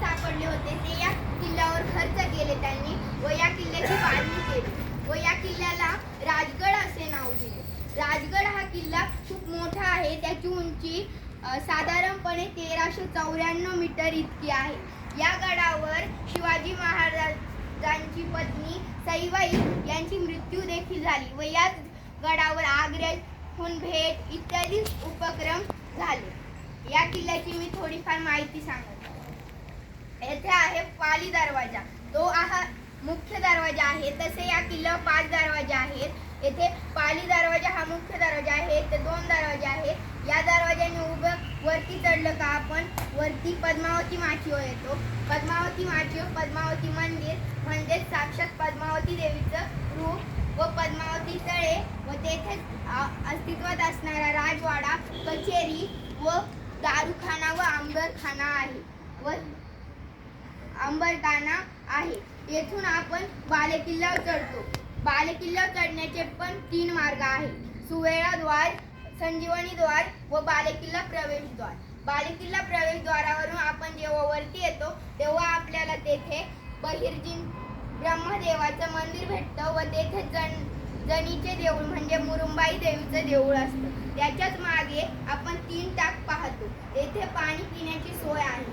सापडले होते. ते या किल्ल्यावर खर्च केले त्यांनी व या किल्ल्याची बांधणी केली. व या किल्ल्याला राजगड असे नाव दिले. राजगड हा किल्ला खूप मोठा आहे. त्याची उंची साधारणपणे तेराशे चौऱ्याण्णव मीटर इतकी आहे. या गडावर शिवाजी महाराजांची पत्नी सईबाई यांची मृत्यू देखील झाली व याच गडावर आग्र्याहून भेट इत्यादी उपक्रम झाले. या किल्ल्याची मी थोडीफार माहिती सांगत. आहे येथे आहे पाली दरवाजा. तो हा मुख्य दरवाजा आहे. तसे या किल्ल्यावर पाच दरवाजे आहेत. येथे पाली दरवाजा हा मुख्य दरवाजा आहे. येथे दोन दरवाजे आहेत. या दरवाजाने उभं वरती चढलं का आपण? वरती पद्मावती माचीवर येतो. पद्मावती माचीवर पद्मावती मंदिर म्हणजेच साक्षात पद्मावती देवीचं रूप व पद्मावती तळे व तेथे अस्तित्वात असणारा राजवाडा कचेरी व दारूखाना व आंबरखाना आहे. व आंबरखाना आहे. येथून आपण बालेकिल्ल्यावर चढतो. बालेकिल्ल्यावर चढण्याचे पण तीन मार्ग आहेत. सुवेळा द्वार संजीवनी द्वार व बालेकिल्ला प्रवेशद्वार बालेकिल्ला प्रवेशद्वारावरून आपण जेव्हा वरती येतो तेव्हा आपल्याला तेथे बहिर्जी ब्रह्मदेवाचं मंदिर भेटतं व तेथे जण जणीचे देऊळ म्हणजे मुरुंबाई देवीचं देऊळ असतं. त्याच्याच मागे आपण तीन टाक पाहतो. तेथे पाणी पिण्याची सोय आहे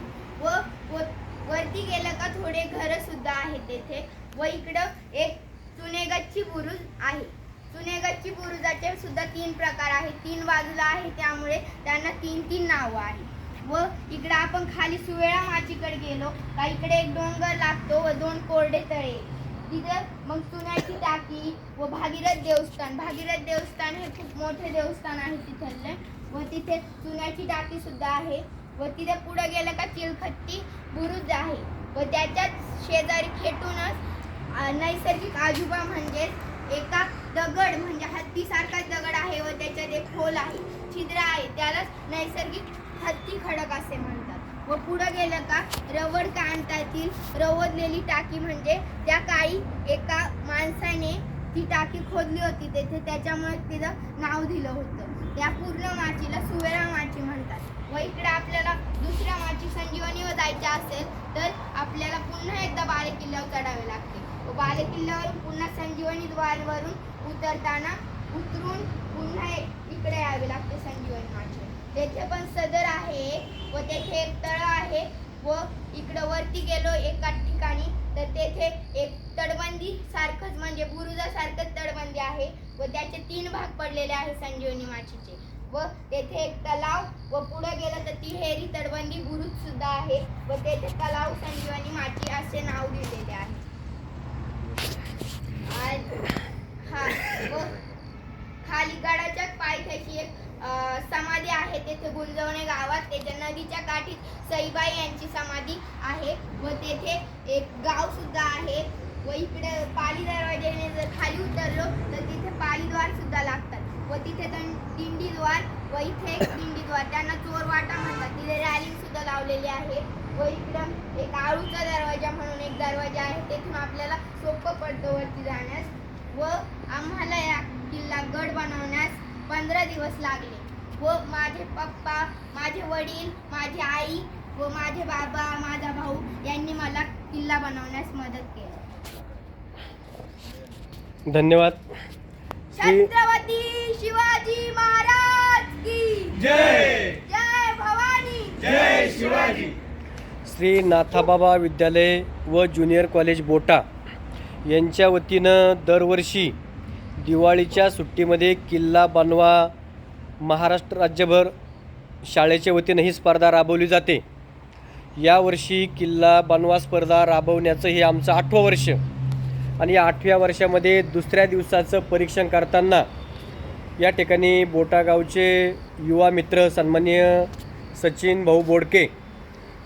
व व- वरती गेलं का थोडे घर सुद्धा आहेत तेथे. व इकडं एक चुनेगच्ची बुरुज आहे. चुनेगच्ची बुरुजाचे सुद्धा तीन प्रकार आहेत. तीन बाजूला आहे त्यामुळे त्यांना तीन तीन नावं आहेत. व इकडं आपण खाली सुवेळा माचीकडे गेलो का इकडे एक डोंगर लागतो व दोन कोरडे तळे. तिथे मग चुन्याची टाकी व भागीरथ देवस्थान. भागीरथ देवस्थान हे खूप मोठे देवस्थान आहे तिथले. व तिथे चुन्याची टाकी सुद्धा आहे. व तिथे पुढे गेलं का चिलखत्ती बुरुज आहे. व त्याच्याच शेजारी खेटूनच नैसर्गिक आजोबा म्हणजेच एका दगड म्हणजे हत्तीसारखाच दगड आहे व त्याच्यात एक खोल आहे. छिद्र आहे. त्यालाच नैसर्गिक हत्ती खडक असे म्हणतात. व पुढे गेलं का रवड कांतातील रवदलेली टाकी म्हणजे त्या काळी एका माणसाने ती टाकी खोदली होती तेथे त्याच्यामुळे तिचं नाव दिलं होतं. त्या पूर्ण माचीला सुवेरा माची म्हणतात. व इकडे आपल्याला दुसऱ्या माची संजीवनीवर जायचे असेल तर आपल्याला पुन्हा एकदा बालेकिल्ल्यावर चढावे लागते. व बालेकिल्ल्यावरून पुन्हा संजीवनी द्वारवरून उतरताना उतरून पुन्हा इकडे यावे लागते संजीवनी माची. तेथे पण सदर आहे व तेथे एक तळ आहे व इकडं वरती गेलो एका ठिकाणी तर तेथे एक तटबंदी सारखंच म्हणजे बुरुजासारखंच तटबंदी आहे व त्याचे तीन भाग पडलेले आहे संजीवनी माचीचे. व तेथे एक तलाव व पुढे गेलं तर तिहेरी तटबंदी बुरुज सुद्धा आहे. व तेथे तलाव संजीवनी माची असे नाव दिलेले आहे. हा व खाली गडाच्या पायथ्याशी एक समाधी आहे. तेथे गुंजवणे गावात त्याच्या नदीच्या काठी सईबाई यांची समाधी आहे. व तेथे एक गाव सुद्धा आहे. व इकडे पाली दरवाजेने जर खाली उतरलो तर तिथे पालीद्वार सुद्धा लागतात. व तिथे दिंडीद्वार व इथे एक दिंडीद्वार. त्यांना चोर वाटा म्हणतात. तिथे रॅलिंग सुद्धा लावलेली आहे. व इकडं एक आळूचा दरवाजा म्हणून एक दरवाजा आहे. तेथून आपल्याला सोपं पडतं वरती जाण्यास. व आम्हाला या किल्ला गड बनवण्यास पंधरा दिवस लागले. व माझे पप्पा माझे वडील माझी आई व माझे बाबा माझा भाऊ यांनी मला किल्ला बनवण्यास मदत केली. धन्यवाद. छत्रपती शिवाजी महाराज की. जय. जय भवानी. जय शिवाजी. श्री नाथाबाबा विद्यालय व ज्युनियर कॉलेज बोटा यांच्या वतीनं दरवर्षी दिवाळीच्या सुट्टीमध्ये किल्ला बनवा महाराष्ट्र राज्यभर शाळेच्या वतीनं ही स्पर्धा राबवली जाते. यावर्षी किल्ला बनवा स्पर्धा राबवण्याचं हे आमचं आठवं वर्ष. आणि या आठव्या वर्षामध्ये दुसऱ्या दिवसाचं परीक्षण करताना या ठिकाणी बोटागावचे युवा मित्र सन्माननीय सचिन भाऊ बोडके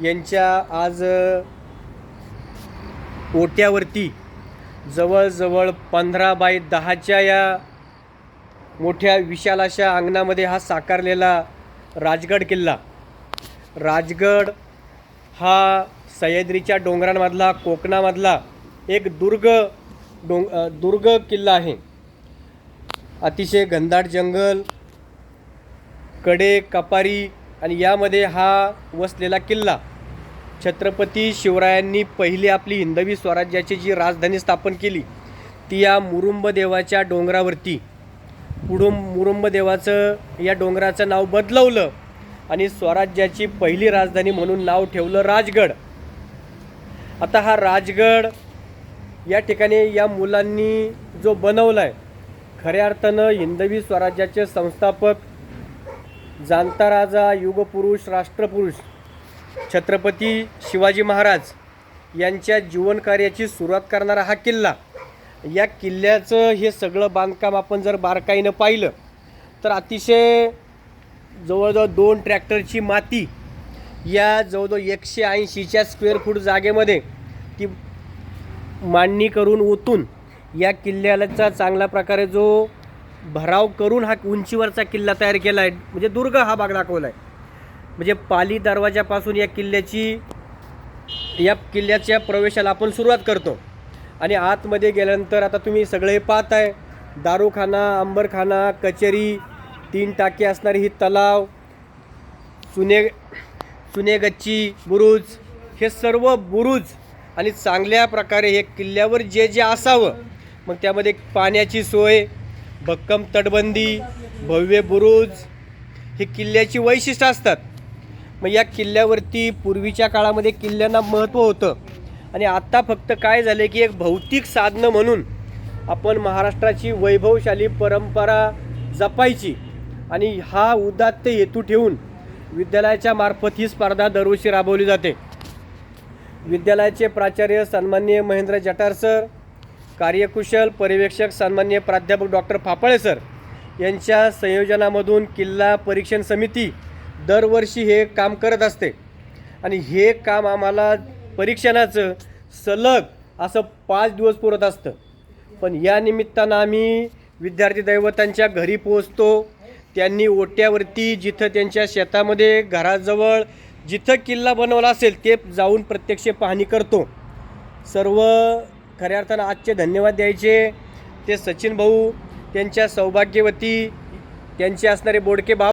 यांच्या आज ओट्यावरती जवळजवळ पंधरा बाय दहाच्या या मोठ्या विशाल अशा अंगणामध्ये हा साकारलेला राजगड किल्ला. राजगड हा सह्याद्रीच्या डोंगरांमधला कोकणामधला एक दुर्ग डोंग दुर्ग किल्ला आहे. अतिशय घनदाट जंगलकडे कपारी आणि यामध्ये हा वसलेला किल्ला. छत्रपती शिवरायांनी पहिली आपली हिंदवी स्वराज्याची जी राजधानी स्थापन केली ती या मुरुंबदेवाच्या डोंगरावरती. पुढून मुरुंबदेवाचं या डोंगराचं नाव बदलवलं आणि स्वराज्याची पहिली राजधानी म्हणून नाव ठेवलं राजगड. आता हा राजगड या ठिकाणी या मुलांनी जो बनवला आहे खऱ्या अर्थानं हिंदवी स्वराज्याचे संस्थापक जाणता राजा युगपुरुष राष्ट्रपुरुष छत्रपती शिवाजी महाराज यांच्या जीवनकार्याची सुरुवात करणारा हा किल्ला. या किल्ल्याचं हे सगळं बांधकाम आपण जर बारकाईनं पाहिलं तर अतिशय जवळजवळ दोन ट्रॅक्टरची माती या जवळजवळ एकशे ऐंशीच्या स्क्वेअर फूट जागेमध्ये ती मांडणी करून ओतून या किल्ल्याचा चांगल्या प्रकारे जो भराव करून हा उंचीवरचा किल्ला तयार केला आहे म्हणजे दुर्ग हा भाग दाखवला आहे म्हणजे पाली दरवाजापासून या किल्ल्याची या किल्ल्याच्या प्रवेशाला आपण सुरुवात करतो. आणि आतमध्ये गेल्यानंतर आता तुम्ही सगळे पाहत आहे दारूखाना अंबरखाना कचेरी तीन टाके असणारी ही तलाव चुने चुनेगच्ची बुरुज हे सर्व बुरुज आणि चांगल्या प्रकारे हे किल्ल्यावर जे जे असावं मग त्यामध्ये पाण्याची सोय भक्कम तटबंदी भव्य बुरुज हे किल्ल्याची वैशिष्ट्य असतात. मग या किल्ल्यावरती पूर्वीच्या काळामध्ये किल्ल्यांना महत्त्व होतं. आणि आत्ता फक्त काय झालं की एक भौतिक साधनं म्हणून आपण महाराष्ट्राची वैभवशाली परंपरा जपायची. आणि हा उदात्त हेतू ठेवून विद्यालयाच्या मार्फत ही स्पर्धा दरवर्षी राबवली जाते. विद्यालयाचे प्राचार्य सन्मान्य महेंद्र जटार सर कार्यकुशल पर्यवेक्षक सन्मान्य प्राध्यापक डॉक्टर फाफळे सर यांच्या संयोजनामधून किल्ला परीक्षण समिती दरवर्षी हे काम करत असते. आणि हे काम आम्हाला परीक्षणाचं सलग असं पाच दिवस पुरत असतं. पण या निमित्तानं आम्ही विद्यार्थी दैवतांच्या घरी पोहोचतो. त्यांनी ओट्यावरती जिथं त्यांच्या शेतामध्ये घराजवळ जिथं किल्ला बनवला असेल ते जाऊन प्रत्यक्ष पाहणी करतो. सर्व खऱ्या अर्थानं आजचे धन्यवाद द्यायचे. ते सचिन भाऊ त्यांच्या सौभाग्यवती त्यांचे असणारे बोडके भाव